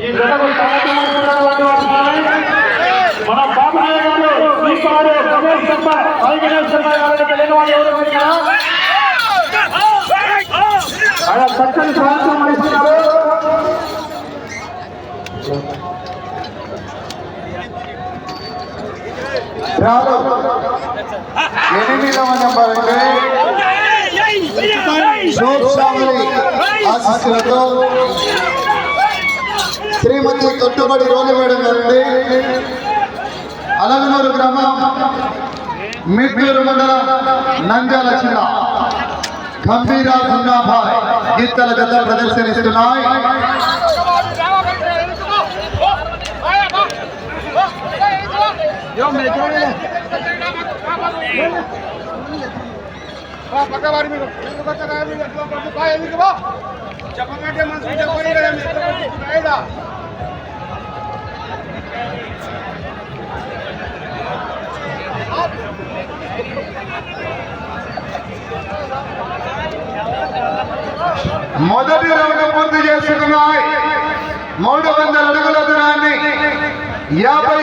ఈ జతకు కార్యక్రమం మన బాబాయ్ గారు శ్రీపాడు రమేష్ శర్మ వైగణేష్ శర్మ గారికి తెలియని వాళ్ళు ఎవరు ఉన్నారా? ఆయన చక్కని సాయంత్రం అందిస్తున్నారు రాదు ఎనిమిదవ నెంబర్ అంటే శోక్ సామరి ఆశీస్సులతో శ్రీమతి కట్టుబడి రోలి మేడం గారండి. అలగనూరు గ్రామం మిడ్యూరు మండలం నంద్యాల జిల్లా. గంభీరా గుండాభాయ్ గీతల జత ప్రదర్శనిస్తున్నాయి. పక్కవారి మీరు ఎందుకు వచ్చారా మీరు చెప్పమంటే మనసు మొదటి రౌండ్ పూర్తి చేసుకున్నాయి. మూడు వందల అడుగుల దూరాన్ని యాభై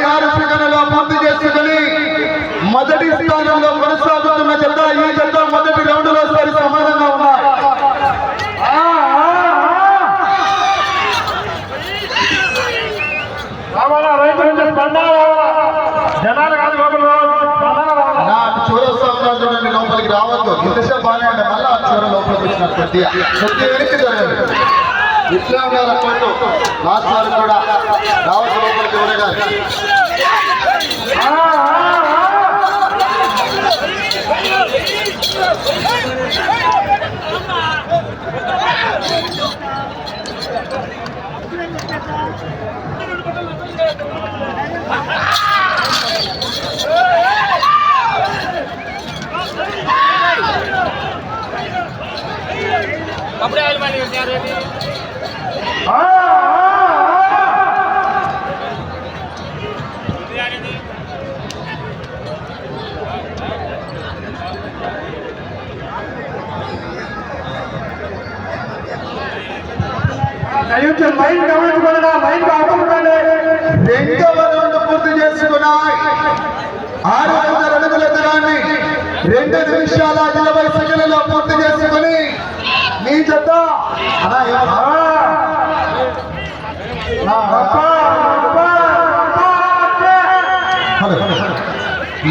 ఇంతసేపు బాగానే ఉండే. మళ్ళీ ఆ చివర లోపలికి వచ్చిన కొద్దిగా కొద్దిగా వెనక్కి జరగదు ఇట్లా ఉండాలి లాస్ట్ వరకు కూడా రావచ్చు లోపలికి ఎవరే ఆ, ఆ, ఆ. ఆ, ఆ, ఆ. దయచేసి మైండ్ గమనించుకోండి మైండ్ ఆపకండి రెండవ రౌండ్ పూర్తి చేసుకున్నాయి ఆరు వందల అడుగుల దూరాన్ని రెండు నిమిషాల ఇరవై సెకండ్లలో పూర్తి చేసుకుని మీ జత.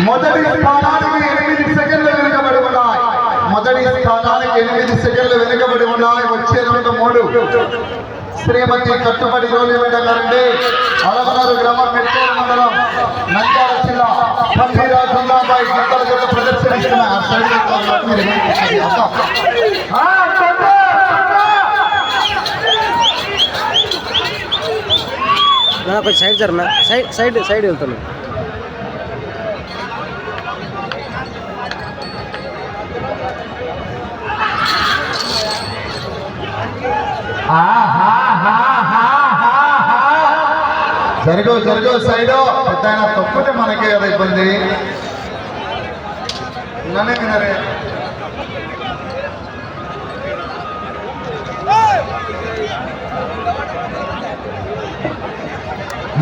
మొదటి స్థానానికి ఎనిమిది సెకండ్లు వెనుకబడి ఉన్నాయి. మొదటి స్థానానికి ఎనిమిది సెకండ్లు వెనుకబడి ఉన్నాయి. వచ్చే రెండు మూడు. శ్రీమతి కట్టుబడి రోలివేడ గారండి. అలగనూరు గ్రామం మెట్టూరు మండలం నంద్యాల నా కొంచెం సైడ్ జరనా సైడ్ సైడ్ సైడ్ వెళ్తాను జరుగు జరుగు సైడ్. పెద్ద తప్పుతే మనకే కదా ఇబ్బంది.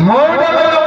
মৌডা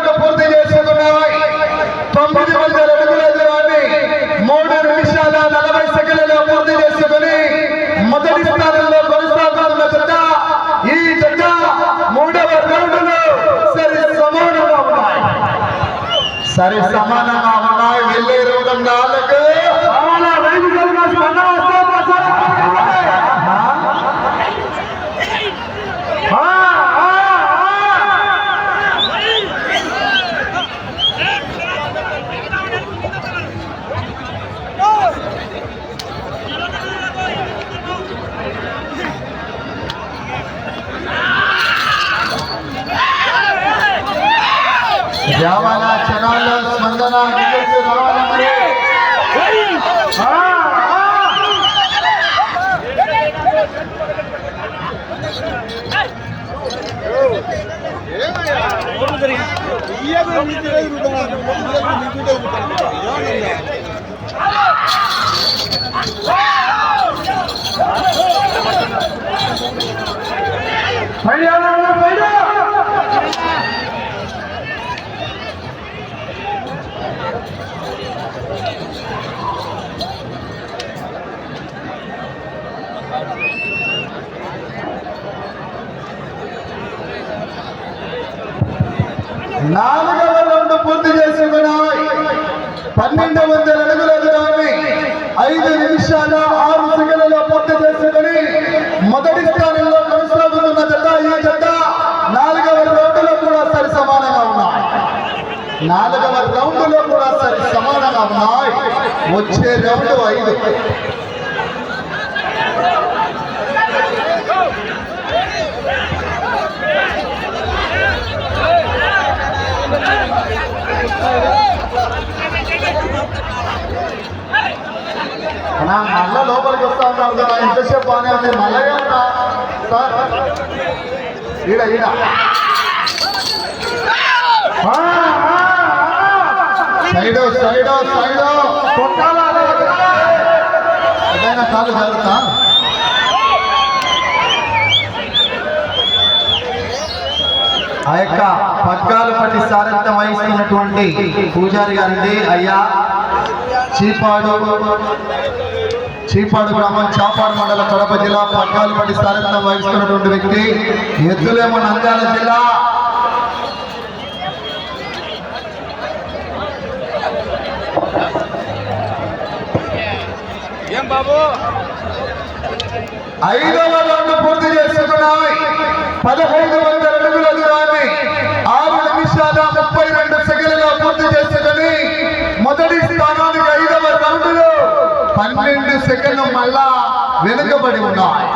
Nada. పన్నెండు వందల అడుగుల దూరాన్ని ఐదు నిమిషాల ఆరు సెకండ్లలో పూర్తి చేసుకుని మొదటి స్థానంలో కొనసాగుతున్న జత ఈ జత నాలుగవ రౌండ్లో కూడా సరి సమానంగా ఉన్నాయి. నాలుగవ రౌండ్లో కూడా సరి సమానంగా ఉన్నాయి. వచ్చే రౌండ్ ఐదు. నా మళ్ళా లోపలికి వస్తా ఉన్నారు కదా ఎంతసేపు బాగానే ఉంది. మళ్ళీ ఉన్నా సార్. ఈడ ఈడ. ఆ, ఆ, సైడ్ సైడ్ సైడ్. ఆ. కొట్టాలా, ఏదైనా కాలు జాగ్రత్త ఆ యొక్క పగ్గాలు పట్టి సారథ్యం వహిస్తున్నటువంటి పూజారి గారండి. అయ్యా చీపాడు. చీపాడు గ్రామం చాపాడు మండలం కడప జిల్లా పగ్గాలు పట్టి సారథ్యం వహిస్తున్నటువంటి వ్యక్తి ఎద్దులేమో నంద్యాల జిల్లా. ఏం బాబు? ఐదవ రౌండ్ పూర్తి చేసుకున్నాయి. పదహైదు వందల అడుగుల దూరాన్ని ఆరు నిమిషాల ముప్పై రెండు సెకండ్లలో పూర్తి చేసుకుని మొదటి స్థానానికి పన్నెండు సెకండ్లు మళ్ళా వెనుకబడి ఉన్నాయి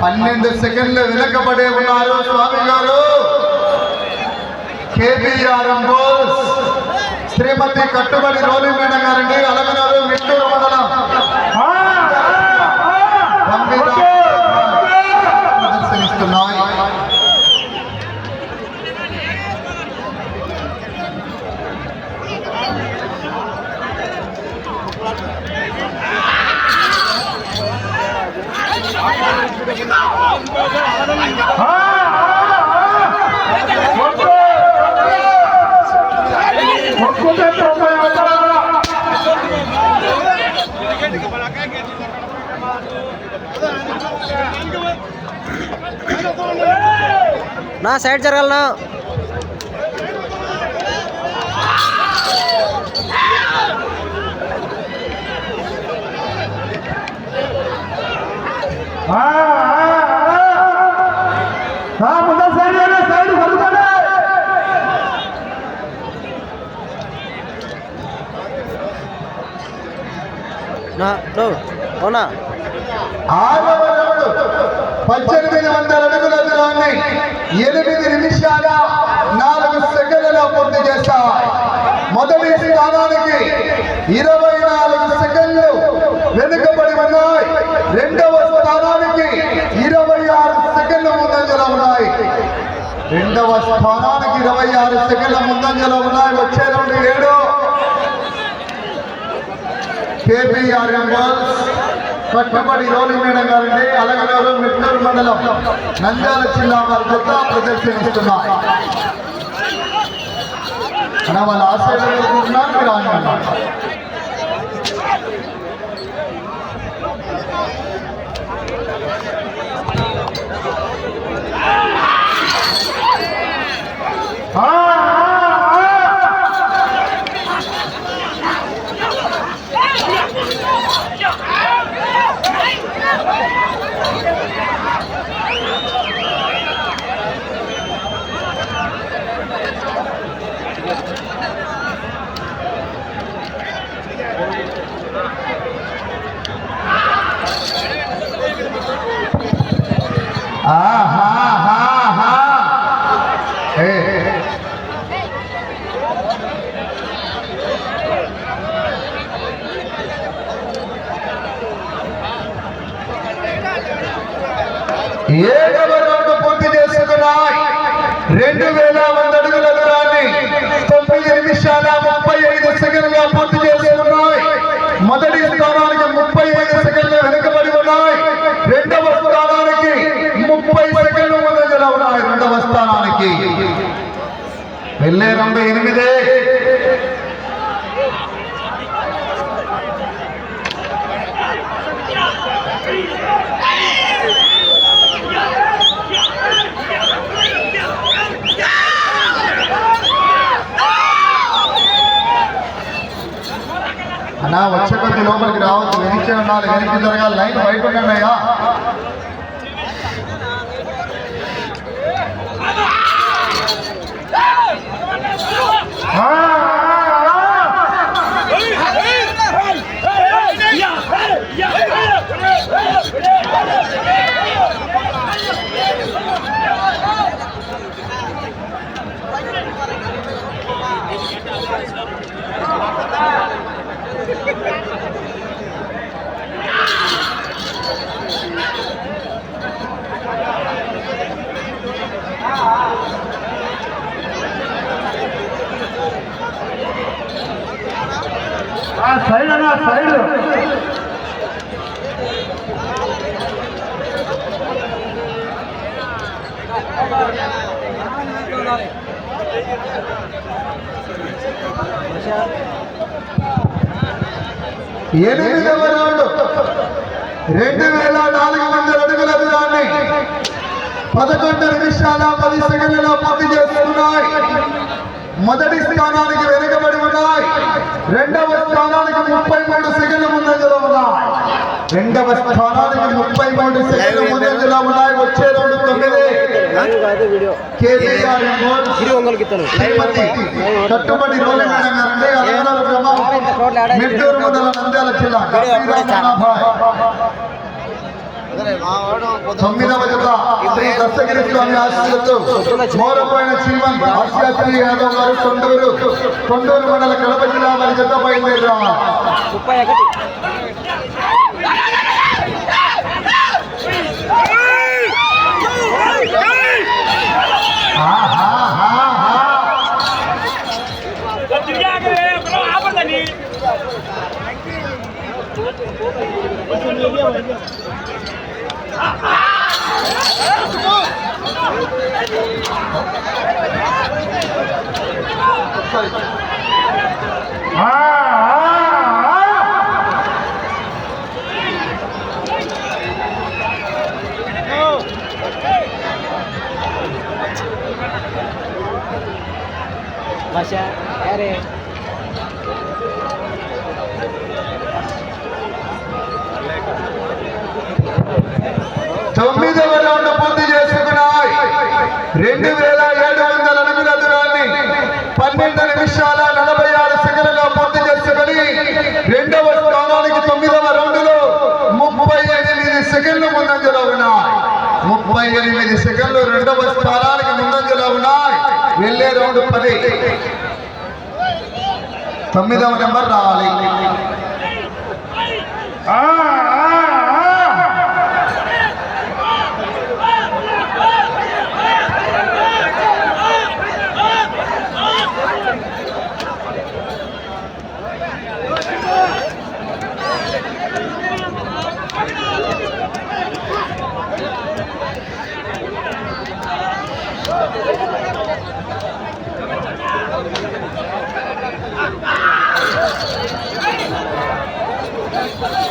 పన్నెండు సెకండ్లు వెనుకబడి ఉన్నారు స్వామి గారు. కేబిఆర్ఎం బోల్స్ శ్రీమతి కట్టుబడి రోలింగ్ మేడం గారండి. అలగనారు మిట్టూరు మండలం ఆ, ఆ, ఆ. గంభీర ఓకే, ఓకే. ప్రదర్శనిస్తున్నాయి ఆ, ఆ, ఆ. కొట్టు, కొట్టు. కొట్టుకుంటే తొంభై అవతల. నా సైడ్ జరగాలనా. నా నో అవునా? పద్దెనిమిది వందల అడుగుల దూరాన్ని ఎనిమిది నిమిషాల నాలుగు సెకండ్లలో పూర్తి చేస్తాయి మొదటి స్థానానికి ఇరవై నాలుగు సెకండ్లు వెనుకబడి ఉన్నాయి. రెండవ స్థానానికి ఇరవై ఆరు సెకండ్ల ముందంజలో ఉన్నాయి. రెండవ స్థానానికి ఇరవై ఆరు సెకండ్ల ముందంజలో ఉన్నాయి. వచ్చే రెండు ఏడు. కేపీఆర్ఎం గర్ల్స్ కట్టుబడి రోలి మేడం గారండి అలగనూరు మిట్టూరు మండలం నంద్యాల జిల్లా వారి కొత్త ప్రదర్శనిస్తున్నారు అలా వాళ్ళ ఆశీర్వదించుకుంటున్నారు మీరు ఆనందంగా ఆ, ఆ, ఆ. ఆహాహాహా. ఏ, ఏడవ రౌండ్ పూర్తి చేసుకున్నాయి. రెండు వేల వంద అడుగుల దూరాన్ని తొమ్మిది నిమిషాల ముప్పై ఐదు సెకండ్లుగా పూర్తి చేసుకున్నాయి మొదటి స్థానానికి ముప్పై ఐదు సెకండ్లు వెనుకబడి ఉన్నాయి రెండవ స్థానానికి ముప్పై సెకండ్లు ముందంజలో ఉన్నాయి రౌండ్ ఎనిమిది నా వచ్చే కొద్ది లోపలికి రావచ్చు వెనక్కి ఉండాలి వెనక్కి జరగాలి? లైన్ బయట ఉండండి Ah ఆ సైడ్ అన్న సైడ్. ఎనిమిదవ రౌండ్. రెండు వేల నాలుగు వందల అడుగుల దూరాన్ని పదకొండు నిమిషాల పది సెకండ్లలో పూర్తి చేస్తున్నాయి. మొదటి స్థానానికి వెనుకబడి ఉన్నాయి. రెండవ స్థానానికి ముప్పై మూడు సెకండ్ల ముందంజలో ఉన్నాయి. రెండవ స్థానానికి ముప్పై మూడు సెకండ్ల ముందంజలో ఉన్నాయి. వచ్చే రెండు తొమ్మిది. కేసీఆర్ కట్టుబడి మెట్టూరు మండలం నంద్యాల జిల్లా. తొమ్మిదవ జత. శ్రీ దత్తగిరి స్వామి ఆశీస్సులతో మోరపోయిన శ్రీమంత్ ఆశాశ్రీ యాదవ్ గారు కొండూరు. కొండూరు మండల కడప జిల్లా వారి జత బయలుదేరి. Ah, ah, ah. Masya, Erin. రెండు వేల ఏడు వందల అడుగుల దూరాన్ని పన్నెండు నిమిషాల నలభై ఆరు సెకండ్లలో పూర్తి చేసుకుని రెండవ స్థానానికి తొమ్మిదవ రౌండ్లో ముప్పై ఎనిమిది సెకండ్లు ముందంజలో ఉన్నాయి. ముప్పై ఎనిమిది సెకండ్లు రెండవ స్థానానికి ముందంజలో ఉన్నాయి. వెళ్ళే రౌండ్ పది. తొమ్మిదవ నెంబర్ రావాలి. ఆ, ఆ, ఆ.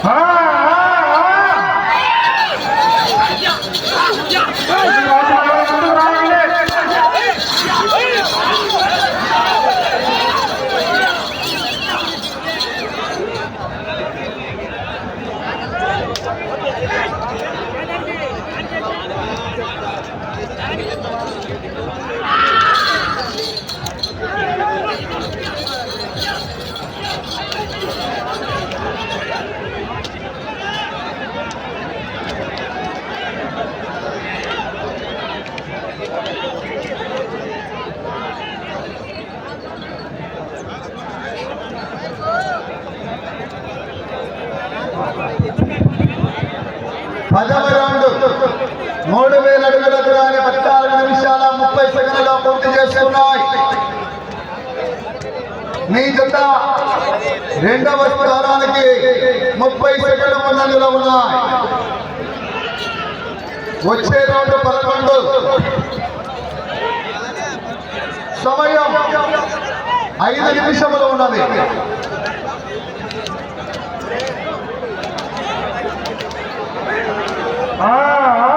ఆ, ఆ, ఆ. పదవ రౌండ్ మూడు వేల అడుగుల దూరాన్ని పద్నాలుగు నిమిషాల ముప్పై సెకండ్లలో పూర్తి చేసుకున్నాయి మీ జత రెండవ స్థానానికి ముప్పై సెకండ్ల ముందంజలో ఉన్నాయి. వచ్చే రౌండ్ పదకొండు. సమయం ఐదు నిమిషములు ఉన్నది. ఆ.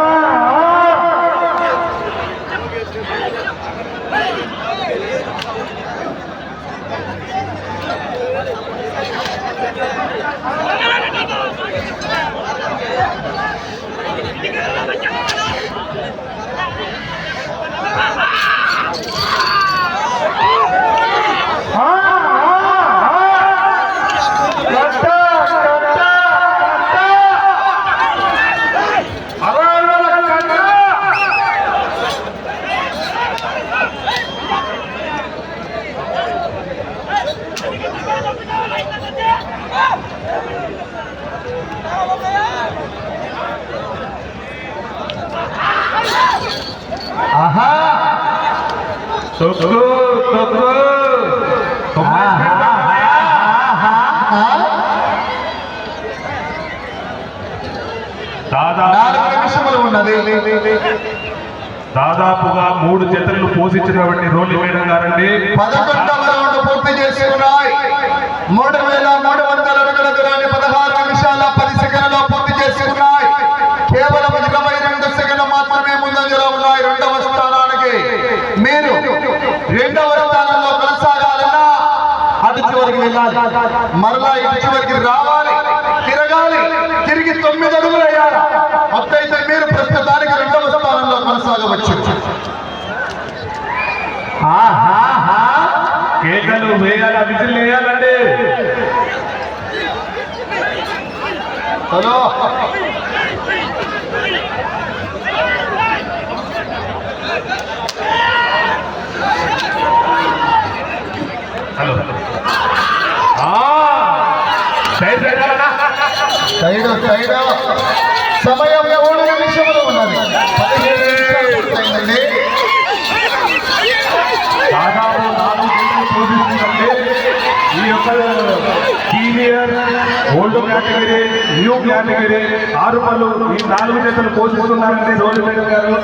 నాలుగు నిమిషములు ఉన్నది. దాదాపుగా మూడు జతలను పోషించినటువంటి రోలి మేడం గారండి. పదకొండవ రౌండ్ పూర్తి చేసుకున్నాయి. మూడు వేల మూడు వందల అడుగుల దూరాన్ని పదహారు నిమిషాల పది సెకండ్లలో పూర్తి చేసుకున్నాయి. కేవలం ఇరవై రెండు సెకండ్లు మాత్రమే ముందంజలో ఉన్నాయి రెండవ స్థానానికి. మీరు రెండవ స్థానంలో కొనసాగాలన్నా అటు చివరికి వెళ్ళాలి. మరలా ఇటు చివరికి రావాలి. తిరగాలి. తిరిగి తొమ్మిది అడుగులు వేయాలి అప్పుడైతే మీరు ప్రస్తుతానికి రెండవ స్థానంలో కొనసాగవచ్చు ఆహాహా కేకలు వేయాలా విజిల్ వేయాలండి. హలో. Side side. సమయం మూడు నిమిషములు ఉన్నది పదిహేను నిమిషాలు పూర్తయిందండి దాదాపు నాలుగు గంటలు పోషిస్తుందండి ఈ యొక్క senior old category new category ఆరు పళ్ళు ఈ నాలుగు జతలు పోషిస్తున్నారండి రోజు మేడం గారు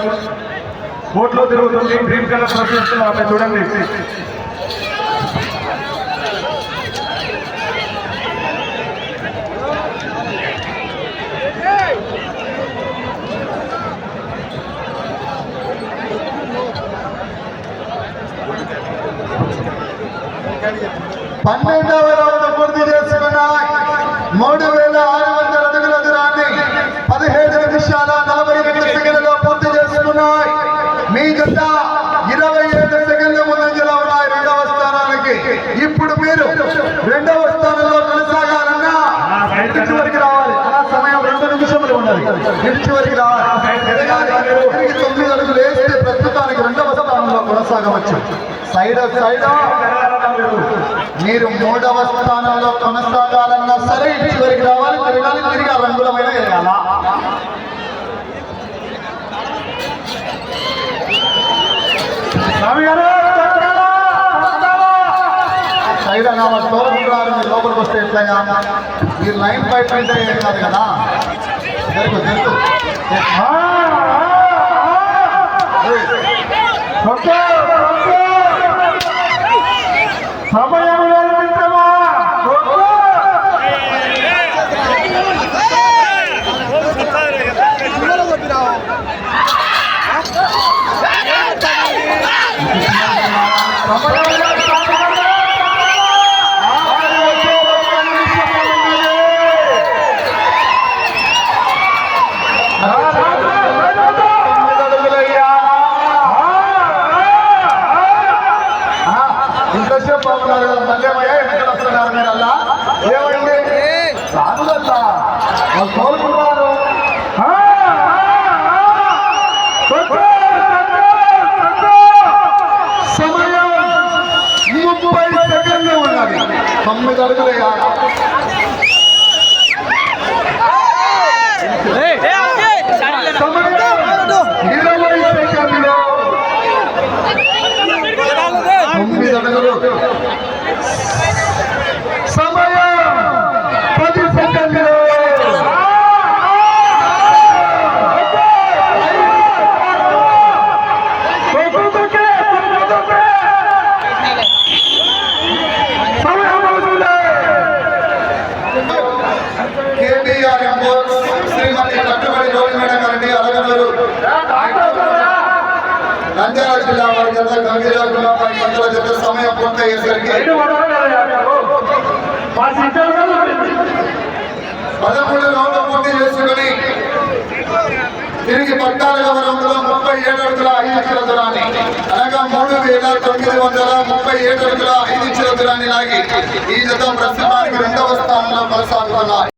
కోర్టులో తిరుగుతుంది గ్రీన్ కలర్ ప్రశ్నిస్తున్నారు అక్కడ చూడండి. పన్నెండవ మీ జత ఇరవై ఏడు సెకండ్ల ముందంజలో ఉన్నాయి రెండవ స్థానానికి. ఇప్పుడు మీరు రెండవ స్థానంలో కొనసాగాలన్నా ఇటు చివరికి రావాలి. ఆ సమయం రెండు నిమిషములు ఇటు చివరికి రావాలి. తొమ్మిది అడుగులు వేస్తే ప్రస్తుతానికి రెండవ స్థానంలో కొనసాగవచ్చు. Side side. మీరు మూడవ స్థానంలో కొనసాగాలన్నా సరే ఇటు చివరికి రావాలి. తిరగాలి. తిరిగి ఆ రంగులమైన వేయాలా స్వామి గారు! చక్రాలా, చక్రాలా. సైడ్ అన్నా వాళ్ళు తోలుకుంటున్నారు మీరు లోపలికి వస్తే ఎట్లయినా మీరు లైన్ పైప్ అయితే ఏం కాదు? కదా జరుగు జరుగు ఆ, ఆ, ఆ. తొక్కు, తొక్కు. సమయం లేదు మిత్రమా తొక్కు. సమయం లేదు, సమయం లేదు. ఆరు వచ్చే ఒక్క నిమిషం ఉన్నది. రా, రా, రా, రా, రా, రా. తొమ్మిది అడుగులయ్యా. ఆ, ఇంతసేపు బాగున్నారు కదా మళ్ళీ ఏమయ్యా ఎక్కడ వస్తున్నారు మీరు అలా ఏమండి రాదు కదా వాళ్ళు తోలుకుంటున్నారు సమయం ముప్పై సెకండ్లు ఉన్నది తొమ్మిది అడుగులయ్యా సమయం ఇరవై సెకండ్లు తొమ్మిది అడుగులు సమయం పది సెకండ్లు జత గంభీరాకుల పది గంటల జత మా సిస్టర్ పదమూడు రౌండ్లు పూర్తి చేసుకుని తిరిగి పద్నాలుగవ రౌండ్లో ముప్పై ఏడు అడుగుల ఐదు ఇచ్చిన దూరాన్ని అనగా మూడు వేల తొమ్మిది వందల ముప్పై ఏడు అడుగుల ఐదు ఇచ్చిన దూరాన్ని లాగి ఈ జత ప్రస్తుతానికి రెండవ స్థానంలో కొనసాగుతున్నాయి